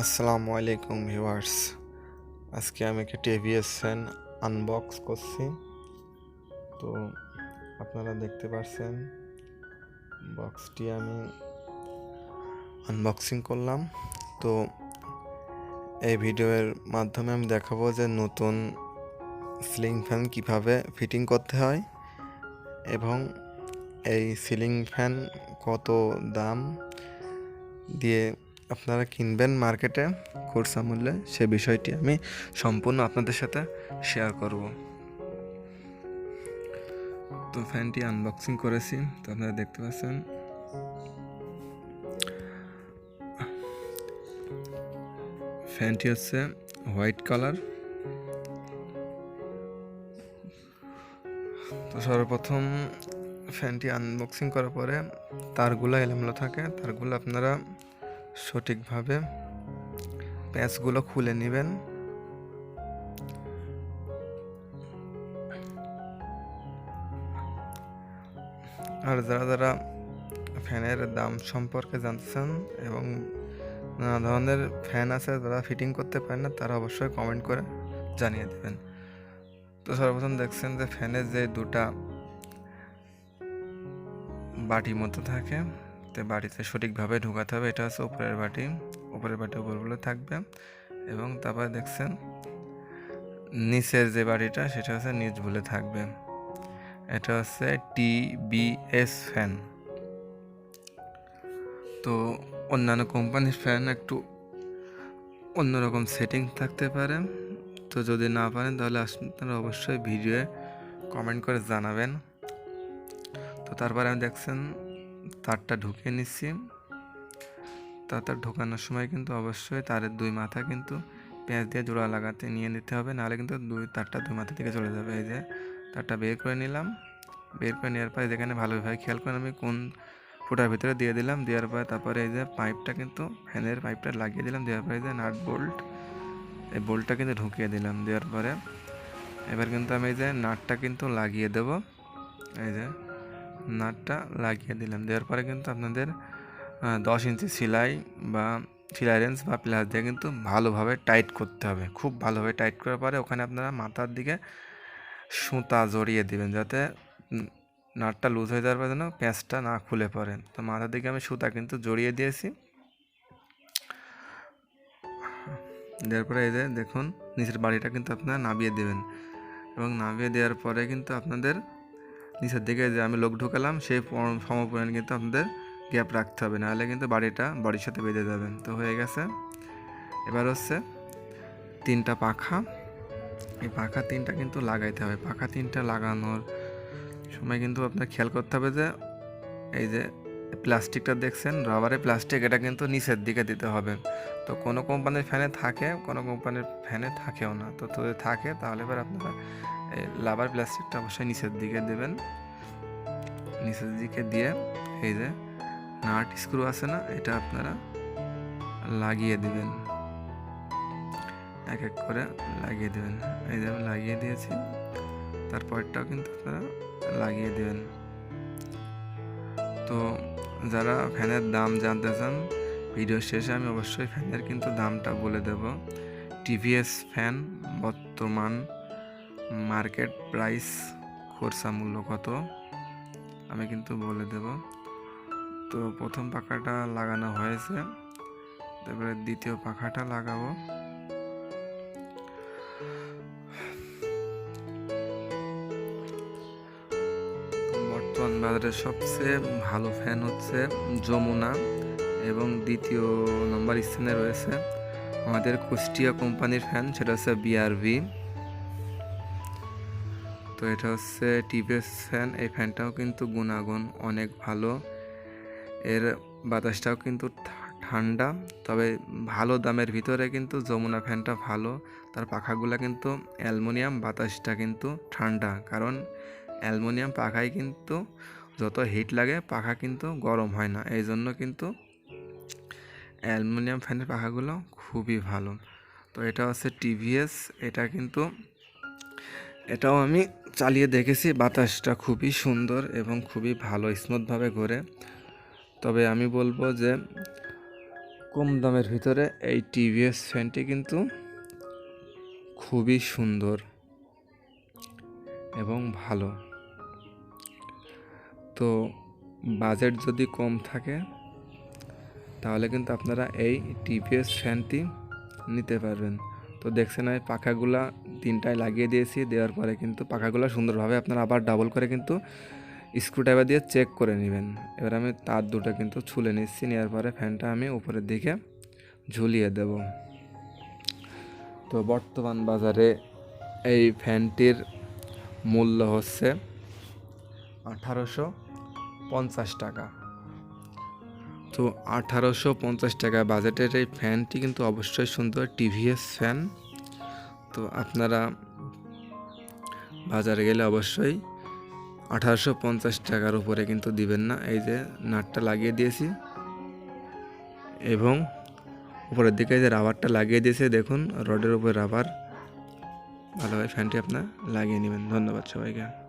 আসসালামু আলাইকুম ভিউয়ার্স। আজকে আমি একটা টিভিএস ফ্যান আনবক্স করছি। তো আপনারা দেখতে পাচ্ছেন বক্সটি আমি আনবক্সিং করলাম। তো এই ভিডিওর মাধ্যমে আমি দেখাবো যে নতুন সিলিং ফ্যান কীভাবে ফিটিং করতে হয় এবং এই সিলিং ফ্যান কত দাম দিয়ে আপনারা কিনবেন মার্কেটে খুচরা মূল্যে সে বিষয়টি আমি সম্পূর্ণ আপনাদের সাথে শেয়ার করব। তো ফ্যানটি আনবক্সিং করেছি, তো আপনারা দেখতে পাচ্ছেন। ফ্যানটি হচ্ছে হোয়াইট কালার তো সর্বপ্রথম ফ্যানটি আনবক্সিং করার পরে তারগুলো এলোমেলো থাকে, তারগুলো আপনারা সঠিকভাবে প্যাচগুলো খুলে নেবেন। আর যারা যারা ফ্যানের দাম সম্পর্কে জানতেছেন এবং নানা ধরনের ফ্যান আছে যারা ফিটিং করতে পারেন না, তারা অবশ্যই কমেন্ট করে জানিয়ে দেবেন। তো সর্বপ্রথম দেখছেন যে ফ্যানের যে দুটা বাটি মতো থাকে তো বাটিতে সঠিকভাবে ঢুকাতে হবে, এটা হচ্ছে উপরের বাটি। উপরের বাটি উপরগুলো থাকবে এবং তারপরে দেখছেন নিচের যে বাটিটা, সেটা হচ্ছে নিচ ভুলে থাকবে। এটা হচ্ছে টি বিএস ফ্যান। তো অন্যান্য কোম্পানির ফ্যান একটু অন্যরকম সেটিং থাকতে পারে। তো যদি না পারেন, তাহলে আপনারা অবশ্যই ভিডিওয়ে কমেন্ট করে জানাবেন। তো তারপরে আমি দেখছেন তারটা ঢুকিয়ে নিচ্ছি। তারটা ঢোকানোর সময় কিন্তু অবশ্যই তারের দুই মাথা কিন্তু পেঁয়াজ দিয়ে জোড়া লাগাতে নিয়ে নিতে হবে। নাহলে কিন্তু দুই তারটা দুই মাথা থেকে চলে যাবে। এই যে তারটা বের করে নিলাম। বের করে নেওয়ার পরে যেখানে ভালোভাবে খেয়াল করে আমি কোন ফুটার ভিতরে দিয়ে দিলাম। দেওয়ার পরে তারপরে এই যে পাইপটা কিন্তু ফ্যানের পাইপটা লাগিয়ে দিলাম। দেওয়ার পরে এই যে নাট বোল্ট, এই বোল্টটা কিন্তু ঢুকিয়ে দিলাম। দেওয়ার পরে এবার কিন্তু আমি এই যে নাটটা কিন্তু লাগিয়ে দেবো। এই যে নাটটা লাগিয়ে দিলাম দেওয়ার পরে কিন্তু আপনাদের দশ ইঞ্চি সেলাই বা সেলাই রেঞ্জ বা প্লাস দিয়ে কিন্তু ভালোভাবে টাইট করতে হবে। খুব ভালোভাবে টাইট করার পরে ওখানে আপনারা মাথার দিকে সুতা জড়িয়ে দিবেন যাতে নাটটা লুজ হয়ে যাওয়ার পর যেন প্যাঁচটা না খুলে পড়ে। তো মাথার দিকে আমি সুতা কিন্তু জড়িয়ে দিয়েছি। দেওয়ার পরে এই যে দেখুন, নিচের বাড়িটা কিন্তু আপনারা নামিয়ে দেবেন। এবং নামিয়ে দেওয়ার পরে কিন্তু আপনাদের নিচের দিকে যে আমি লোক ঢুকালাম, সেই সমপরিমাণ কিন্তু আপনাদের গ্যাপ রাখতে হবে। নাহলে কিন্তু বাড়িটা বাড়ির সাথে বেঁধে যাবেন। তো হয়ে গেছে। এবার হচ্ছে তিনটা পাখা। এই পাখা তিনটা কিন্তু লাগাইতে হবে। পাখা তিনটা লাগানোর সময় কিন্তু আপনার খেয়াল করতে হবে যে, এই যে প্লাস্টিকটা দেখছেন রাবারের প্লাস্টিক, এটা কিন্তু নিচের দিকে দিতে হবে। তো কোনো কোম্পানির ফ্যানে থাকে, কোনো কোম্পানির ফ্যানে থাকেও না। তো থাকে, তাহলে এবার আপনারা লাবার প্লাস্টিকটা অবশ্যই নিচের দিকে দেবেন। নিচের দিকে দিয়ে এই যে নাট স্ক্রু আছে না, এটা আপনারা লাগিয়ে দেবেন। এক এক করে লাগিয়ে দেবেন। এই যে আমি লাগিয়ে দিয়েছি, তারপরটাও কিন্তু আপনারা লাগিয়ে দেবেন। তো যারা ফ্যানের দাম জানতে চান, ভিডিও শেষে আমি অবশ্যই ফ্যানের কিন্তু দামটা বলে দেব। টিভিএস ফ্যান বর্তমান মার্কেট প্রাইস খরচা মূল্য কত? আমি কিন্তু বলে দেব। তো প্রথম পাখাটা লাগানো হয়েছে। তারপরে দ্বিতীয় পাখাটা লাগাবো। বর্তমান বাজারে সবচেয়ে ভালো ফ্যান হচ্ছে যমুনা এবং দ্বিতীয় নম্বর স্থানে রয়েছে আমাদের কুষ্টিয়া কোম্পানির ফ্যান, সেটা হচ্ছে বিআরভি তো এটা হচ্ছে টিভিএস ফ্যান, এই ফ্যানটাও কিন্তু গুণাগুণ, অনেক ভালো। এর বাতাসটাও কিন্তু ঠান্ডা, তবে ভালো দামের ভিতরে কিন্তু যমুনা ফ্যানটা ভালো। তার পাখাগুলো কিন্তু অ্যালমোনিয়াম, বাতাসটা কিন্তু ঠান্ডা, কারণ অ্যালমোনিয়াম পাখায় কিন্তু যত হিট লাগে, পাখা কিন্তু গরম হয় না। এই জন্য কিন্তু অ্যালমোনিয়াম ফ্যানের পাখাগুলো খুবই ভালো। তো এটা হচ্ছে টিভিএস, এটা কিন্তু এটাও আমি চালিয়ে দেখেছি, বাতাসটা খুবই সুন্দর এবং খুবই ভালো, স্মুথভাবে ঘোরে। তবে আমি বলব যে কম দামের ভিতরে এই টিভিএস ফ্যানটি কিন্তু খুবই সুন্দর এবং ভালো। তো বাজেট যদি কম থাকে, তাহলে কিন্তু আপনারা এই টিভিএস ফ্যানটি নিতে পারবেন। তো দেখছেন আমি পাখাগুলা তিনটায় লাগিয়ে দিয়েছি, দেওয়ার পরে কিন্তু পাখাগুলো সুন্দরভাবে আপনারা আবার ডাবল করে কিন্তু স্ক্রুড্রাইভার দিয়ে চেক করে নেবেন। এবার আমি তার দুটো কিন্তু ছুলে নিচ্ছি, নেওয়ার পরে ফ্যানটা আমি উপরের দিকে ঝুলিয়ে দেব। তো বর্তমান বাজারে এই ফ্যানটির মূল্য হচ্ছে আঠারোশো পঞ্চাশ টাকা। তো আঠারোশো পঞ্চাশ টাকা বাজেটের এই ফ্যানটি কিন্তু অবশ্যই সুন্দর টিভিএস ফ্যান তো আপনারা বাজারে গেলে অবশ্যই আঠারোশো পঞ্চাশ টাকার উপরে কিন্তু দিবেন না। এই যে নাটটা লাগিয়ে দিয়েছি। এবং উপরের দিকে যে রাবারটা লাগিয়ে দিয়েছে, দেখুন, রডের উপরে রাবার। ভালোভাবে ফ্যানটি আপনার লাগিয়ে নেবেন। ধন্যবাদ সবাইকে।